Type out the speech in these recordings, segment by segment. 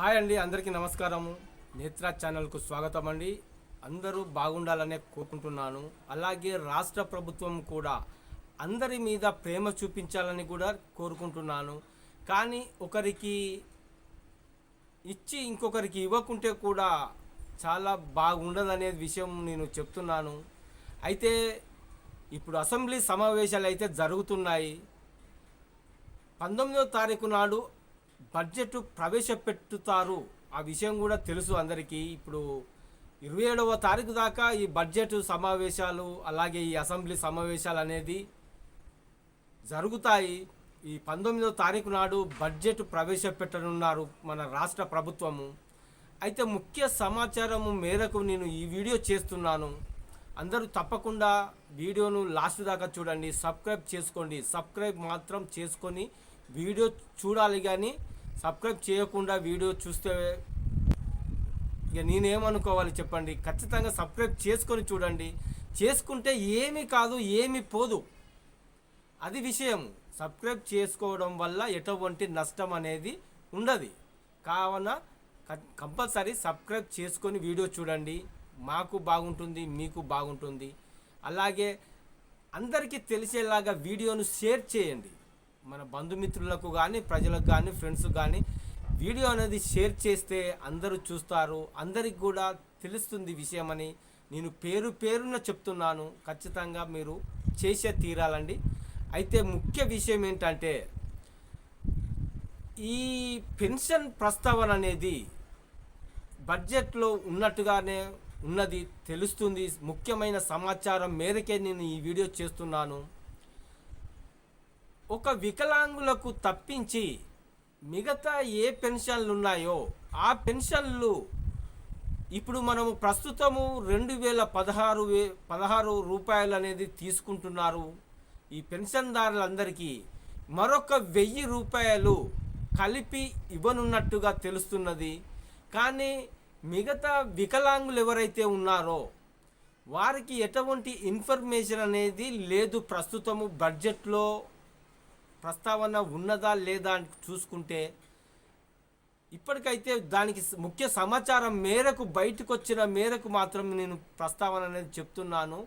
Hi అండి అందరికీ నమస్కారము. నేత్ర ఛానల్కు స్వాగతం అండి. అందరూ బాగుండాలనే కోరుకుంటున్నాను. అలాగే రాష్ట్ర ప్రభుత్వం కూడా అందరి మీద ప్రేమ చూపించాలని కూడా కోరుకుంటున్నాను. కానీ ఒకరికి ఇచ్చి ఇంకొకరికి ఇవ్వకుంటే కూడా చాలా బాగుండదనే విషయం నేను చెప్తున్నాను. అయితే ఇప్పుడు అసెంబ్లీ సమావేశాలు అయితే జరుగుతున్నాయి. పంతొమ్మిదో తారీఖు నాడు బడ్జెట్ ప్రవేశపెట్టుతారు. ఆ విషయం కూడా తెలుసు అందరికీ. ఇప్పుడు ఇరవై ఏడవ తారీఖు దాకా ఈ బడ్జెట్ సమావేశాలు అలాగే ఈ అసెంబ్లీ సమావేశాలు అనేది జరుగుతాయి. ఈ పంతొమ్మిదవ తారీఖు నాడు బడ్జెట్ ప్రవేశపెట్టనున్నారు మన రాష్ట్ర ప్రభుత్వము. అయితే ముఖ్య సమాచారము మేరకు నేను ఈ వీడియో చేస్తున్నాను. అందరూ తప్పకుండా వీడియోను లాస్ట్ దాకా చూడండి. సబ్స్క్రైబ్ చేసుకోండి. సబ్స్క్రైబ్ మాత్రం చేసుకొని వీడియో చూడాలి కానీ సబ్స్క్రైబ్ చేయకుండా వీడియో చూస్తే ఇక నేనేమనుకోవాలి చెప్పండి? ఖచ్చితంగా సబ్స్క్రైబ్ చేసుకొని చూడండి. చేసుకుంటే ఏమీ కాదు ఏమీ పోదు. అది విషయం సబ్స్క్రైబ్ చేసుకోవడం వల్ల ఎటువంటి నష్టం అనేది ఉండదు. కావున కంపల్సరీ సబ్స్క్రైబ్ చేసుకొని వీడియో చూడండి. మాకు బాగుంటుంది మీకు బాగుంటుంది. అలాగే అందరికీ తెలిసేలాగా వీడియోను షేర్ చేయండి. మన బంధుమిత్రులకు కానీ ప్రజలకు కానీ ఫ్రెండ్స్కి కానీ వీడియో అనేది షేర్ చేస్తే అందరూ చూస్తారు. అందరికి కూడా తెలుస్తుంది విషయమని నేను పేరు పేరున చెప్తున్నాను. ఖచ్చితంగా మీరు చేసే తీరాలండి. అయితే ముఖ్య విషయం ఏంటంటే ఈ పెన్షన్ ప్రస్తావన అనేది బడ్జెట్లో ఉన్నట్టుగానే ఉన్నది తెలుస్తుంది. ముఖ్యమైన సమాచారం మేరకే నేను ఈ వీడియో చేస్తున్నాను. ఒక వికలాంగులకు తప్పించి మిగతా ఏ పెన్షన్లు ఉన్నాయో ఆ పెన్షన్లు ఇప్పుడు మనము ప్రస్తుతము రెండు వేల పదహారు వే పదహారు రూపాయలు అనేది తీసుకుంటున్నారు. ఈ పెన్షన్దారులందరికీ మరొక వెయ్యి రూపాయలు కలిపి ఇవ్వనున్నట్టుగా తెలుస్తున్నది. కానీ మిగతా వికలాంగులు ఎవరైతే ఉన్నారో వారికి ఎటువంటి ఇన్ఫర్మేషన్ అనేది లేదు ప్రస్తుతము బడ్జెట్లో. ప్రస్తావన ఉన్నదా లేదా అని చూసుకుంటే ఇప్పటికైతే దానికి ముఖ్య సమాచారం మేరకు బయటకు వచ్చిన మేరకు మాత్రం నేను ప్రస్తావన అనేది చెప్తున్నాను.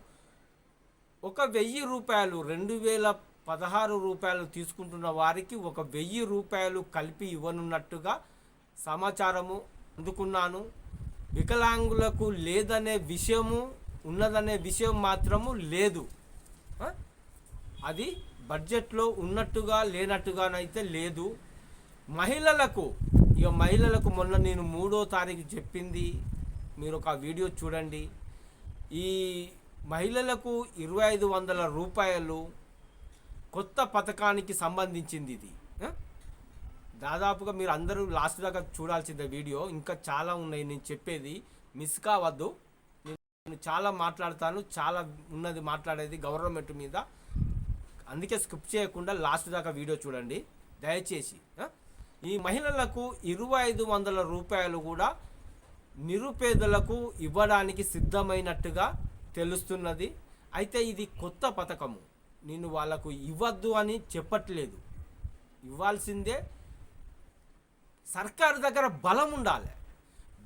ఒక వెయ్యి రూపాయలు రెండు వేల పదహారు రూపాయలు తీసుకుంటున్న వారికి ఒక వెయ్యి రూపాయలు కలిపి ఇవ్వనున్నట్టుగా సమాచారము అందుకున్నాను. వికలాంగులకు లేదనే విషయము ఉన్నదనే విషయం మాత్రము లేదు. అది బడ్జెట్లో ఉన్నట్టుగా లేనట్టుగానైతే లేదు. మహిళలకు ఇక మహిళలకు మొన్న నేను మూడో తారీఖు చెప్పింది. మీరు ఒక వీడియో చూడండి. ఈ మహిళలకు ఇరవై ఐదు వందల రూపాయలు కొత్త పథకానికి సంబంధించింది ఇది. దాదాపుగా మీరు అందరూ లాస్ట్ దాకా చూడాల్సిందే వీడియో. ఇంకా చాలా ఉన్నాయి నేను చెప్పేది. మిస్ కావద్దు. నేను చాలా మాట్లాడతాను. చాలా ఉన్నది మాట్లాడేది గవర్నమెంట్ మీద. అందుకే స్కిప్ చేయకుండా లాస్ట్ దాకా వీడియో చూడండి. దయచేసి ఈ మహిళలకు ఇరవై ఐదు వందల రూపాయలు కూడా నిరుపేదలకు ఇవ్వడానికి సిద్ధమైనట్టుగా తెలుస్తున్నది. అయితే ఇది కొత్త పథకము. నేను వాళ్ళకు ఇవ్వద్దు అని చెప్పట్లేదు. ఇవ్వాల్సిందే సర్కారు దగ్గర బలం ఉండాలి.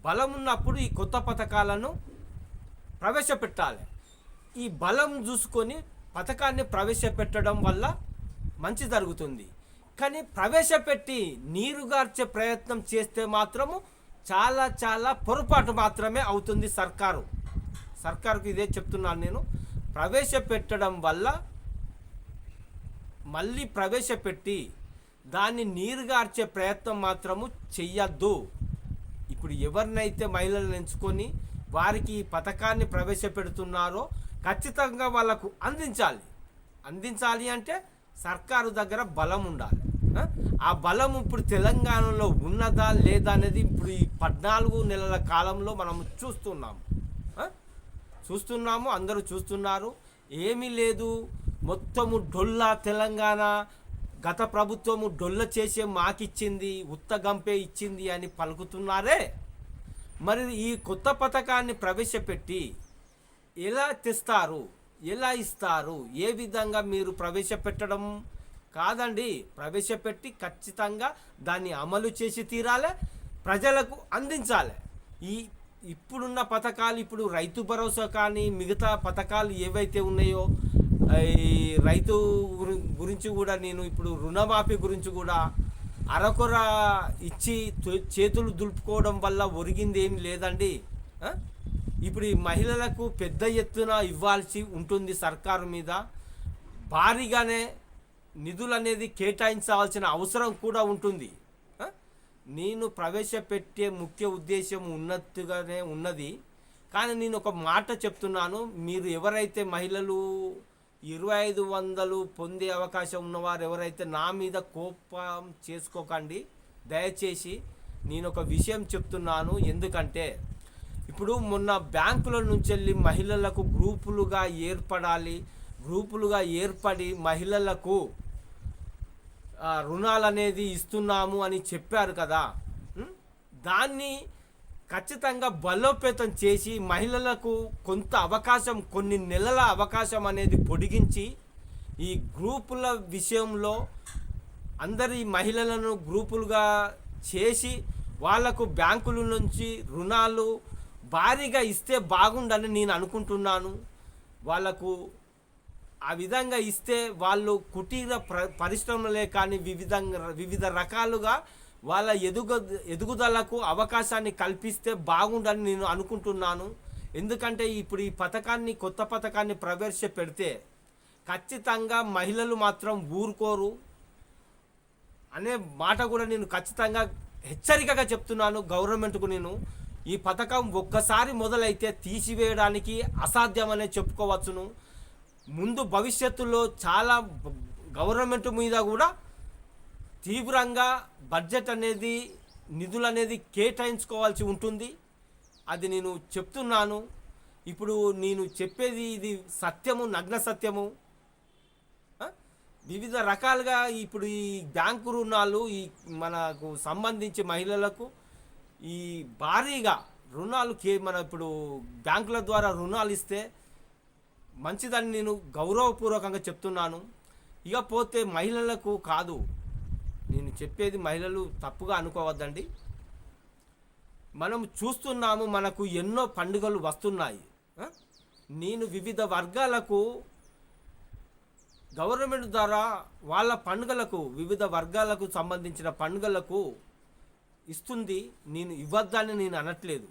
బలం ఉన్నప్పుడు ఈ కొత్త పథకాలను ప్రవేశపెట్టాలి. ఈ బలం చూసుకొని పథకాన్ని ప్రవేశపెట్టడం వల్ల మంచి జరుగుతుంది. కానీ ప్రవేశపెట్టి నీరుగార్చే ప్రయత్నం చేస్తే మాత్రము చాలా చాలా పొరపాటు మాత్రమే అవుతుంది సర్కారు. సర్కారుకు ఇదే చెప్తున్నాను నేను. ప్రవేశపెట్టడం వల్ల మళ్ళీ ప్రవేశపెట్టి దాన్ని నీరుగార్చే ప్రయత్నం మాత్రము చెయ్యొద్దు. ఇప్పుడు ఎవరినైతే మహిళలను ఎంచుకొని వారికి ఈ పథకాన్ని ప్రవేశపెడుతున్నారో ఖచ్చితంగా వాళ్ళకు అందించాలి. అందించాలి అంటే సర్కారు దగ్గర బలం ఉండాలి. ఆ? బలం ఇప్పుడు తెలంగాణలో ఉన్నదా లేదా అనేది ఇప్పుడు ఈ పద్నాలుగు నెలల కాలంలో మనం చూస్తున్నాము. చూస్తున్నాము అందరూ చూస్తున్నారు. ఏమీ లేదు. మొత్తము డొల్లా తెలంగాణ గత ప్రభుత్వము డొల్ల చేసే మాకిచ్చింది ఉత్తగంపే ఇచ్చింది అని పలుకుతున్నారే. మరి ఈ కొత్త పథకాన్ని ప్రవేశపెట్టి ఎలా తెస్తారు ఎలా ఇస్తారు ఏ విధంగా మీరు ప్రవేశపెట్టడం? కాదండి ప్రవేశపెట్టి ఖచ్చితంగా దాన్ని అమలు చేసి తీరాలి ప్రజలకు అందించాలి. ఈ ఇప్పుడున్న పథకాలు ఇప్పుడు రైతు భరోసా కానీ మిగతా పథకాలు ఏవైతే ఉన్నాయో ఈ రైతు గురించి కూడా నేను ఇప్పుడు రుణమాఫీ గురించి కూడా అరకొర ఇచ్చి చేతులు దులుపుకోవడం వల్ల ఒరిగింది ఏం లేదండి ఇప్పుడు ఈ మహిళలకు పెద్ద ఎత్తున ఇవ్వాల్సి ఉంటుంది సర్కారు మీద. భారీగానే నిధులు అనేది కేటాయించాల్సిన అవసరం కూడా ఉంటుంది. నేను ప్రవేశపెట్టే ముఖ్య ఉద్దేశం ఉన్నట్టుగానే ఉన్నది. కానీ నేను ఒక మాట చెప్తున్నాను. మీరు ఎవరైతే మహిళలు ఇరవై ఐదు వందలు పొందే అవకాశం ఉన్నవారు ఎవరైతే నా మీద కోపం చేసుకోకండి దయచేసి నేను ఒక విషయం చెప్తున్నాను. ఎందుకంటే ఇప్పుడు మొన్న బ్యాంకుల నుంచి వెళ్ళి మహిళలకు గ్రూపులుగా ఏర్పడాలి గ్రూపులుగా ఏర్పడి మహిళలకు రుణాలు అనేది ఇస్తున్నాము అని చెప్పారు కదా. దాన్ని ఖచ్చితంగా బలోపేతం చేసి మహిళలకు కొంత అవకాశం కొన్ని నెలల అవకాశం అనేది పొడిగించి ఈ గ్రూపుల విషయంలో అందరి మహిళలను గ్రూపులుగా చేసి వాళ్ళకు బ్యాంకుల నుంచి రుణాలు భారీగా ఇస్తే బాగుండని నేను అనుకుంటున్నాను. వాళ్ళకు ఆ విధంగా ఇస్తే వాళ్ళు కుటీర ప్ర పరిశ్రమలే కానీ వివిధ వివిధ రకాలుగా వాళ్ళ ఎదుగు ఎదుగుదలకు అవకాశాన్ని కల్పిస్తే బాగుండని నేను అనుకుంటున్నాను. ఎందుకంటే ఇప్పుడు ఈ పథకాన్ని కొత్త పథకాన్ని ప్రవేశపెడితే ఖచ్చితంగా మహిళలు మాత్రం ఊరుకోరు. అనే మాట కూడా నేను ఖచ్చితంగా హెచ్చరికగా చెప్తున్నాను గవర్నమెంట్కు నేను. ఈ పథకం ఒక్కసారి మొదలైతే తీసివేయడానికి అసాధ్యమనే చెప్పుకోవచ్చును. ముందు భవిష్యత్తులో చాలా గవర్నమెంట్ మీద కూడా తీవ్రంగా బడ్జెట్ అనేది నిధులు అనేది కేటాయించుకోవాల్సి ఉంటుంది. అది నేను చెప్తున్నాను. ఇప్పుడు నేను చెప్పేది ఇది సత్యము నగ్న సత్యము. వివిధ రకాలుగా ఇప్పుడు ఈ బ్యాంకు రుణాలు ఈ మనకు సంబంధించి మహిళలకు ఈ భారీగా రుణాలు కే మన ఇప్పుడు బ్యాంకుల ద్వారా రుణాలు ఇస్తే మంచిదని నేను గౌరవపూర్వకంగా చెప్తున్నాను. ఇకపోతే మహిళలకు కాదు నేను చెప్పేది మహిళలు తప్పుగా అనుకోవద్దండి. మనం చూస్తున్నాము మనకు ఎన్నో పండుగలు వస్తున్నాయి. నేను వివిధ వర్గాలకు గవర్నమెంట్ ద్వారా వాళ్ళ పండుగలకు వివిధ వర్గాలకు సంబంధించిన పండుగలకు ఇస్తుంది నేను ఇవ్వద్దని నేను అనట్లేదు.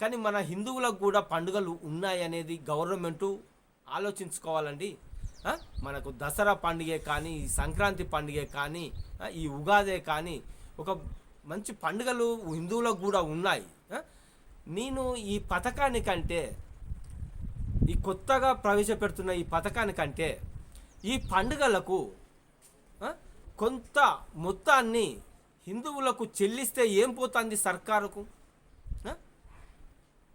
కానీ మన హిందువులకు కూడా పండుగలు ఉన్నాయనేది గవర్నమెంటు ఆలోచించుకోవాలండి. మనకు దసరా పండుగే కానీ ఈ సంక్రాంతి పండుగే కానీ ఈ ఉగాదే కానీ ఒక మంచి పండుగలు హిందువులకు కూడా ఉన్నాయి. నేను ఈ పథకానికంటే ఈ కొత్తగా ప్రవేశపెడుతున్న ఈ పథకానికంటే ఈ పండుగలకు కొంత మొత్తాన్ని హిందువులకు చెల్లిస్తే ఏం పోతుంది సర్కారుకు?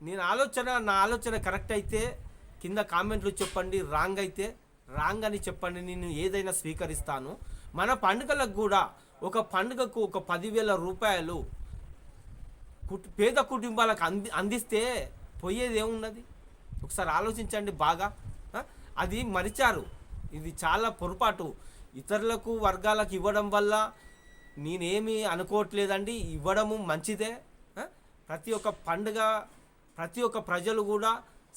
నేను ఆలోచన నా ఆలోచన కరెక్ట్ అయితే కింద కామెంట్లు చెప్పండి రాంగ్ అయితే రాంగ్ అని చెప్పండి నేను ఏదైనా స్వీకరిస్తాను. మన పండుగలకు కూడా ఒక పండుగకు ఒక పదివేల రూపాయలు కుట్- పేద కుటుంబాలకు అంది అందిస్తే పోయేది ఏమున్నది? ఒకసారి ఆలోచించండి బాగా. అది మరిచారు. ఇది చాలా పొరపాటు. ఇతరులకు వర్గాలకు ఇవ్వడం వల్ల నేనేమి అనుకోవట్లేదండి ఇవ్వడము మంచిదే ప్రతి ఒక్క పండుగ ప్రతి ఒక్క ప్రజలు కూడా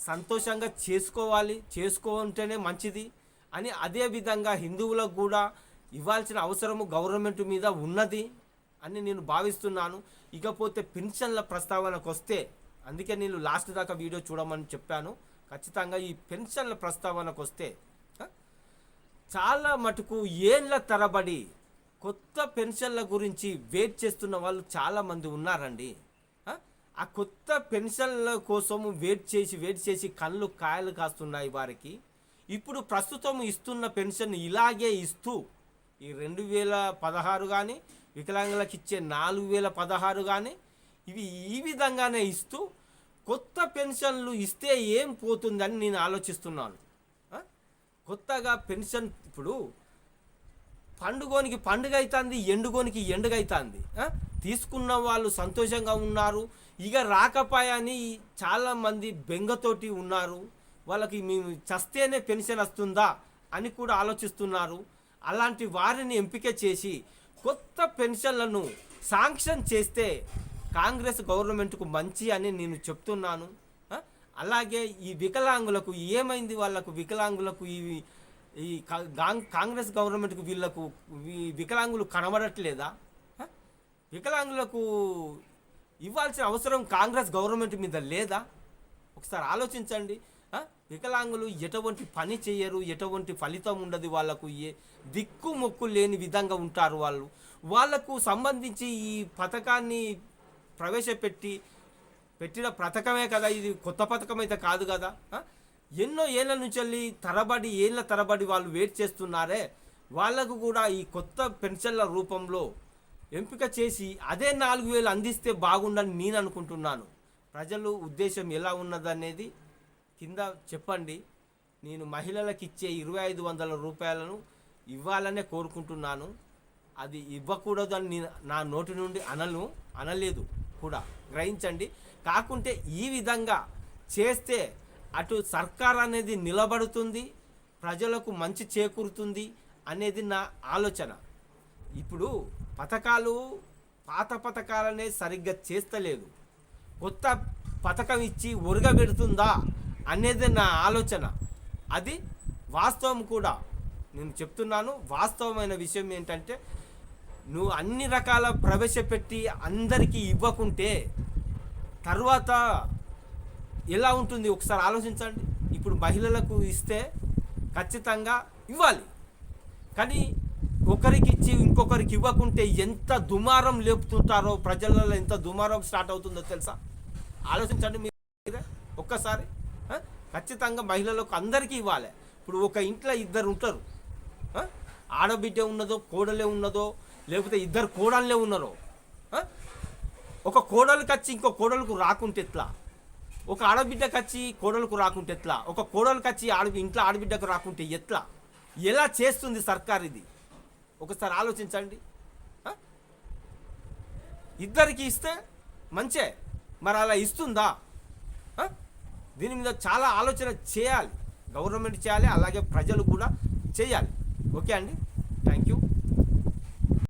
సంతోషంగా చేసుకోవాలి చేసుకుంటేనే మంచిది అని అదే విధంగా హిందువులకు కూడా ఇవ్వాల్సిన అవసరము గవర్నమెంట్ మీద ఉన్నది అని నేను భావిస్తున్నాను. ఇకపోతే పెన్షన్ల ప్రస్తావనకు వస్తే అందుకే నేను లాస్ట్ దాకా వీడియో చూడమని చెప్పాను. ఖచ్చితంగా ఈ పెన్షన్ల ప్రస్తావనకు వస్తే చాలా మటుకు ఏండ్ల తరబడి కొత్త పెన్షన్ల గురించి వెయిట్ చేస్తున్న వాళ్ళు చాలామంది ఉన్నారండి. ఆ? కొత్త పెన్షన్ల కోసము వెయిట్ చేసి వెయిట్ చేసి కళ్ళు కాయలు కాస్తున్నాయి వారికి. ఇప్పుడు ప్రస్తుతం ఇస్తున్న పెన్షన్ ఇలాగే ఇస్తూ ఈ రెండు వేల పదహారు కానీ వికలాంగులకు ఇచ్చే నాలుగు వేల పదహారు కానీ ఇవి ఈ విధంగానే ఇస్తూ కొత్త పెన్షన్లు ఇస్తే ఏం పోతుందని నేను ఆలోచిస్తున్నాను. కొత్తగా పెన్షన్ ఇప్పుడు పండుగోనికి పండుగ అవుతుంది ఎండుగోనికి ఎండుగ అవుతుంది తీసుకున్న వాళ్ళు సంతోషంగా ఉన్నారు. ఇక రాకపాయని చాలామంది బెంగతోటి ఉన్నారు. వాళ్ళకి మేము చస్తేనే పెన్షన్ వస్తుందా అని కూడా ఆలోచిస్తున్నారు. అలాంటి వారిని ఎంపిక చేసి కొత్త పెన్షన్లను శాంక్షన్ చేస్తే కాంగ్రెస్ గవర్నమెంట్కు మంచి అని నేను చెప్తున్నాను. అలాగే ఈ వికలాంగులకు ఏమైంది? వాళ్ళకు వికలాంగులకు ఈ ఈ కాంగ్రెస్ గవర్నమెంట్కు వీళ్ళకు వికలాంగులు కనబడట్లేదా? వికలాంగులకు ఇవ్వాల్సిన అవసరం కాంగ్రెస్ గవర్నమెంట్ మీద లేదా? ఒకసారి ఆలోచించండి. వికలాంగులు ఎటువంటి పని చేయరు ఎటువంటి ఫలితం ఉండదు వాళ్ళకు ఏ దిక్కు మొక్కు లేని విధంగా ఉంటారు వాళ్ళు. వాళ్ళకు సంబంధించి ఈ పథకాన్ని ప్రవేశపెట్టి పెట్టిన పథకమే కదా ఇది కొత్త పథకం అయితే కాదు? కదా ఎన్నో ఏళ్ళ నుంచి వెళ్ళి తరబడి ఏళ్ళ తరబడి వాళ్ళు వెయిట్ చేస్తున్నారే వాళ్ళకు కూడా ఈ కొత్త పెన్షన్ల రూపంలో ఎంపిక చేసి అదే నాలుగు వేలు అందిస్తే బాగుండని నేను అనుకుంటున్నాను. ప్రజలు ఉద్దేశం ఎలా ఉన్నదనేది కింద చెప్పండి. నేను మహిళలకు ఇచ్చే ఇరవై ఐదు వందల రూపాయలను ఇవ్వాలనే కోరుకుంటున్నాను. అది ఇవ్వకూడదు అని నేను నా నోటి నుండి అనను అనలేదు కూడా. గ్రహించండి. కాకుంటే ఈ విధంగా చేస్తే అటు సర్కార్ అనేది నిలబడుతుంది ప్రజలకు మంచి చేకూరుతుంది అనేది నా ఆలోచన. ఇప్పుడు పథకాలు పాత పథకాలనే సరిగ్గా చేస్తలేదు. కొత్త పథకం ఇచ్చి ఒరగబెడుతుందా అనేది నా ఆలోచన. అది వాస్తవం కూడా. నేను చెప్తున్నాను వాస్తవమైన విషయం ఏంటంటే నువ్వు అన్ని రకాల ప్రవేశపెట్టి అందరికీ ఇవ్వకుంటే తర్వాత ఎలా ఉంటుంది ఒకసారి ఆలోచించండి. ఇప్పుడు మహిళలకు ఇస్తే ఖచ్చితంగా ఇవ్వాలి. కానీ ఒకరికి ఇచ్చి ఇంకొకరికి ఇవ్వకుంటే ఎంత దుమారం లేపుతుంటారో ప్రజలలో ఎంత దుమారం స్టార్ట్ అవుతుందో తెలుసా? ఆలోచించండి మీరే. ఒక్కసారి ఖచ్చితంగా మహిళలకు అందరికీ ఇవ్వాలి. ఇప్పుడు ఒక ఇంట్లో ఇద్దరు ఉంటారు. ఆడబిడ్డే ఆడబిడ్డ ఉన్నదో కోడలే ఉన్నదో లేకపోతే ఇద్దరు కోడళ్ళే ఉన్నారో ఒక కోడలికి వచ్చి ఇంకో కోడలకు రాకుంటే ఎట్లా? ఒక ఆడబిడ్డకి వచ్చి కోడలకు రాకుంటే ఎట్లా? ఒక కోడలకు వచ్చి ఆడ ఇంట్లో ఆడబిడ్డకు రాకుంటే ఎట్లా? ఎలా చేస్తుంది సర్కార్ ఇది? ఒకసారి ఆలోచించండి. ఇద్దరికి ఇస్తే మంచే. మరి అలా ఇస్తుందా? దీని మీద చాలా ఆలోచన చేయాలి. గవర్నమెంట్ చేయాలి అలాగే ప్రజలు కూడా చేయాలి. ఓకే అండి? Thank you.